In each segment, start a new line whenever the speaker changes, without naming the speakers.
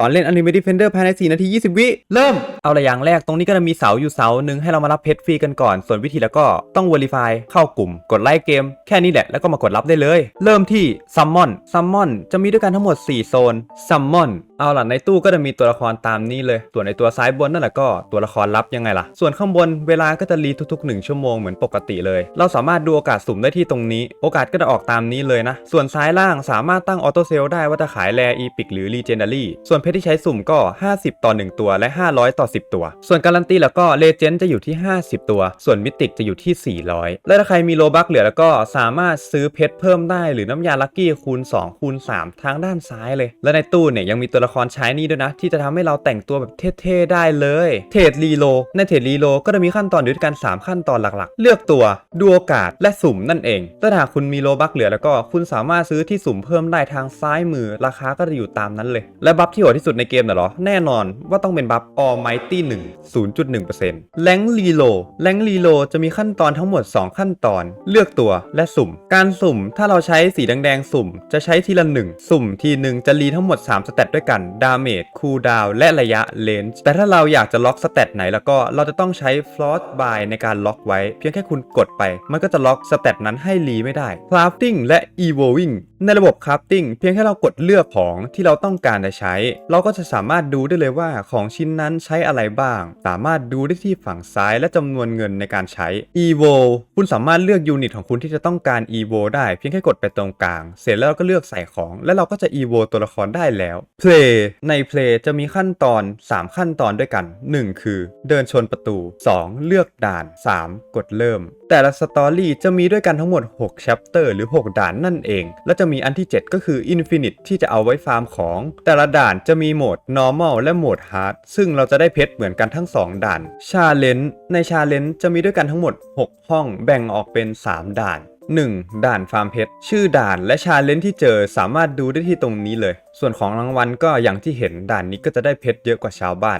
ตอนเล่น Anime Defender ภายใน 4 นาที 20 วิ เริ่ม เอาละอย่างแรกตรงนี้ก็จะมีเสาอยู่เสาหนึ่งให้เรามารับเพชรฟรีกันก่อน ส่วนวิธีแล้วก็ต้อง Verify เข้ากลุ่ม กดไลค์เกม แค่นี้แหละ แล้วก็มากดรับได้เลย เริ่มที่ Summon Summon จะมีด้วยกันทั้งหมด 4 โซน Summon เอาล่ะในตู้ก็จะมีตัวละครตามนี้เลย ส่วนในตัวซ้ายบนนั่นแหละก็ตัวละครลับยังไงล่ะ ส่วนข้างบนเวลาก็จะรีทุกๆ 1 ชั่วโมงเหมือนปกติเลย เราสามารถดูโอกาสสุ่มได้ที่ตรงนี้ โอกาสก็จะออกตามนี้เลยนะ ส่วนซ้ายล่างสามารถตั้งออโต้เซลได้ว่าจะขายแรอีพิกหรือรีเจนดารี่ส่วนชรที่ใช้สุ่มก็ 50 ต่อ 1 ตัวและ 500 ต่อ 10 ตัว ส่วนการันตีแล้วก็เลเจนด์จะอยู่ที่ 50 ตัว ส่วนมิติกจะอยู่ที่ 400 และถ้าใครมีโลบัคเหลือแล้วก็สามารถซื้อเพชรเพิ่มได้หรือน้ำยาลัคกี้คูณ 2 คูณ 3 ทางด้านซ้ายเลย และในตู้เนี่ยยังมีตัวละครใช้นี่ด้วยนะ ที่จะทำให้เราแต่งตัวแบบเท่ๆได้เลย เทรดรีโล ในเทรดรีโลก็จะมีขั้นตอนอยู่ด้วยกัน 3 ขั้นตอนหลักๆ เลือกตัวดูโอกาสและสุ่มนั่นเองถ้าหากคุณมีโลบัคเหลือแล้วก็คุณสามารถซื้อที่สุ่มเพิ่มได้ทางซ้ายมือราคาก็จะอยู่ตามนั้นเลย และบัฟที่โหดที่สุดในเกมน่ะเหรอ แน่นอนว่าต้องเป็นบัฟ Almighty 1 0.1%แรงรีโลแรงรีโลจะมีขั้นตอนทั้งหมด 2 ขั้นตอน เลือกตัวและสุ่ม การสุ่มถ้าเราใช้สีแดงๆสุ่ม จะใช้ทีละหนึ่งสุ่มทีหนึ่งจะรีทั้งหมด 3 สเตตด้วยกันดาเมจคูลดาวและระยะเลนส์แต่ถ้าเราอยากจะล็อกสเตตไหนแล้วก็เราจะต้องใช้ฟลอสบายในการล็อกไว้ เพียงแค่คุณกดไป มันก็จะล็อกสเตตนั้นให้รีไม่ได้ crafting และ evolving ในระบบ crafting เพียงแค่เรากดเลือกของที่เราต้องการจะใช้ เราก็จะสามารถดูได้เลยว่าของชิ้นนั้นใช้อะไรบ้าง สามารถดูได้ที่ฝั่งซ้ายและจำนวนเงินในการใช้ evo คุณสามารถเลือกยูนิตของคุณที่จะต้องการ evo ได้เพียงแค่กดไปตรงกลาง เสร็จแล้วเราก็เลือกใส่ของ แล้วเราก็จะ evo ตัวละครได้แล้ว play ใน play จะมีขั้นตอน 3 ขั้นตอนด้วยกัน 1 คือ เดินชนประตู 2 เลือกด่าน 3 กดเริ่ม แต่ละสตอรี่จะมีด้วยกันทั้งหมด6 chapter หรือ 6 ด่านนั่นเอง และจะมีอันที่ 7 ก็คือ Infinite ที่จะเอาไว้ฟาร์มของ แต่ละด่านจะมีโหมด normal และโหมด hard ซึ่งเราจะได้เพชรเหมือนกันทั้ง 2 ด่าน challenge ใน challenge จะมีด้วยกันทั้งหมด 6 ห้องแบ่งออกเป็น 3 ด่าน 1. ด่านฟาร์มเพชร ชื่อด่านและชาเลนจ์ที่เจอสามารถดูได้ที่ตรงนี้เลยส่วนของรางวัลก็อย่างที่เห็นด่านนี้ก็จะได้เพชรเยอะกว่าชาวบ้าน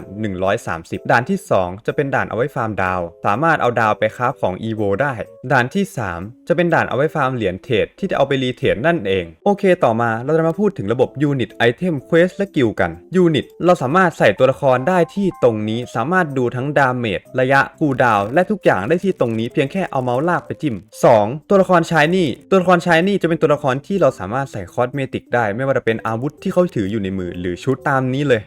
130 ด่านที่ 2 จะเป็นด่านเอาไว้ฟาร์มดาว สามารถเอาดาวไปคราของ EVO ได้ ด่านที่ 3 จะเป็นด่านเอาไว้ฟาร์มเหรียญเทรดที่จะเอาไปรีเทรดนั่นเอง โอเคต่อมาเราจะมาพูดถึงระบบ Unit Item Quest และกิลกัน Unit เราสามารถใส่ตัวละครได้ที่ตรงนี้สามารถดูทั้งดาเมจระยะคูดาว และทุกอย่างได้ที่ตรงนี้เพียงแค่เอาเมาส์ลากไปจิ้ม 2. ตัวละครชายนี่ตัวละครชายนี่จะเป็นตัวละครที่เราสามารถใส่คอสเมติกได้ไม่ว่าจะเป็นอาวุธที่ที่เขาถืออยู่ในมือหรือชุดตามนี้เลย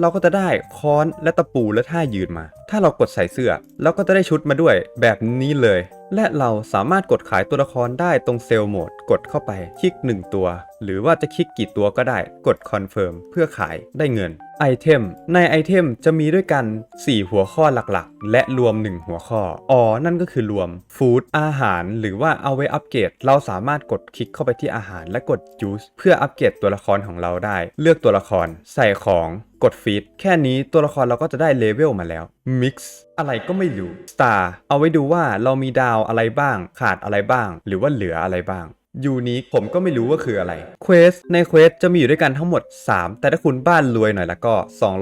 เราก็จะได้ค้อนและตะปูและท่ายืนมา ถ้าเรากดใส่เสื้อเราก็จะได้ชุดมาด้วยแบบนี้เลย และเราสามารถกดขายตัวละครได้ตรงเซลล์โหมดกดเข้าไปคลิก1ตัว หรือว่าจะคลิกกี่ตัวก็ได้ กดคอนเฟิร์มเพื่อขายได้เงินไอเทมในไอเทมจะมีด้วยกัน 4 หัวข้อหลักๆ และรวม 1 หัวข้ออ๋อนั่นก็คือรวมฟู้ดอาหาร หรือว่าเอาไว้อัปเกรดเราสามารถกดคลิกเข้าไปที่อาหารและกดจูสเพื่ออัปเกรดตัวละครของเราได้ เลือกตัวละคร ใส่ของกดฟีดแค่นี้ตัวละครเราก็จะได้เลเวลมาแล้ว Mix อะไรก็ไม่รู้ Star เอาไว้ดูว่าเรามีดาวอะไรบ้าง ขาดอะไรบ้าง หรือว่าเหลืออะไรบ้าง ยูนิคผมก็ไม่รู้ว่าคืออะไรเควสในเควสจะมีอยู่ด้วยกันทั้งหมด 3 แต่ถ้าคุณบ้านรวยหน่อยแล้วก็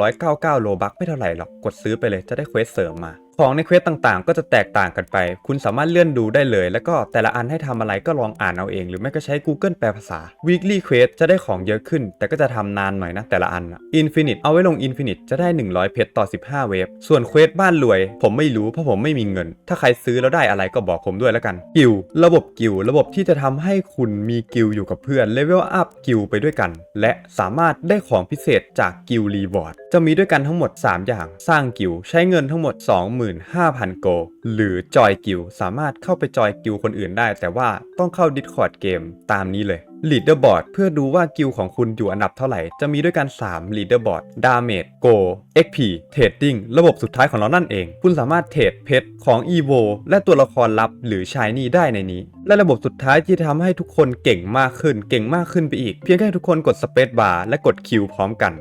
299 โลบัคไม่เท่าไหร่หรอก กดซื้อไปเลยจะได้เควสเสริมมา ของในเควสต่างๆ ก็จะแตกต่างกันไป คุณสามารถเลื่อนดูได้เลย แล้วก็แต่ละอันให้ทำอะไรก็ลองอ่านเอาเอง หรือไม่ก็ใช้ Google แปลภาษา Weekly Quest จะได้ของเยอะขึ้น แต่ก็จะทำนานหน่อยนะแต่ละอัน Infinite เอาไว้ลง Infinite จะได้ 100 เพชรต่อ 15 เวฟ ส่วนเควสบ้านรวย ผมไม่รู้เพราะผมไม่มีเงิน ถ้าใครซื้อแล้วได้อะไรก็บอกผมด้วยแล้วกัน กิลระบบกิลระบบที่จะทำให้คุณมีกิลอยู่กับเพื่อนเลเวลอัพกิลไปด้วยกัน และสามารถได้ของพิเศษจากกิลรีวอร์ดจะมีด้วยกันทั้งหมด 3 อย่าง สร้างกิลใช้เงินทั้งหมด 20,000 25,000 โก หรือจอยกิลสามารถเข้าไปจอยกิลคนอื่นได้ แต่ว่าต้องเข้า Discord เกมตามนี้เลย Leaderboard เพื่อดูว่ากิลของคุณอยู่อันดับเท่าไหร่ จะมีด้วยกัน 3 Leaderboard Damage Go XP Trading ระบบสุดท้ายของเรานั่นเอง คุณสามารถเทรดเพชรของ EVO และตัวละครลับหรือ Shiny ได้ในนี้ และระบบสุดท้ายที่ทำให้ทุกคนเก่งมากขึ้น เก่งมากขึ้นไปอีก เพียงแค่ทุกคนกด Space Bar และกด Q พร้อมกัน